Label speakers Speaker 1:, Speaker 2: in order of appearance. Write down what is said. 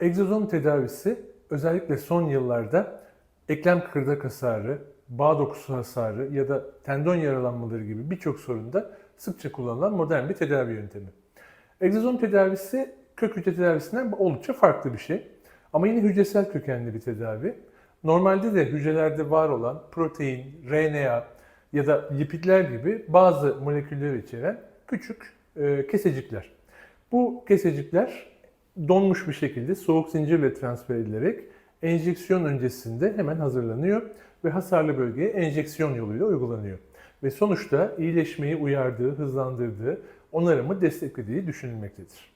Speaker 1: Egzozom tedavisi özellikle son yıllarda eklem kıkırdak hasarı, bağ dokusu hasarı ya da tendon yaralanmaları gibi birçok sorunda sıkça kullanılan modern bir tedavi yöntemi. Egzozom tedavisi kök hücre tedavisinden oldukça farklı bir şey. Ama yine hücresel kökenli bir tedavi. Normalde de hücrelerde var olan protein, RNA ya da lipidler gibi bazı molekülleri içeren küçük e, kesecikler. Bu kesecikler donmuş bir şekilde soğuk zincirle transfer edilerek enjeksiyon öncesinde hemen hazırlanıyor ve hasarlı bölgeye enjeksiyon yoluyla uygulanıyor. Ve sonuçta iyileşmeyi uyardığı, hızlandırdığı, onarımı desteklediği düşünülmektedir.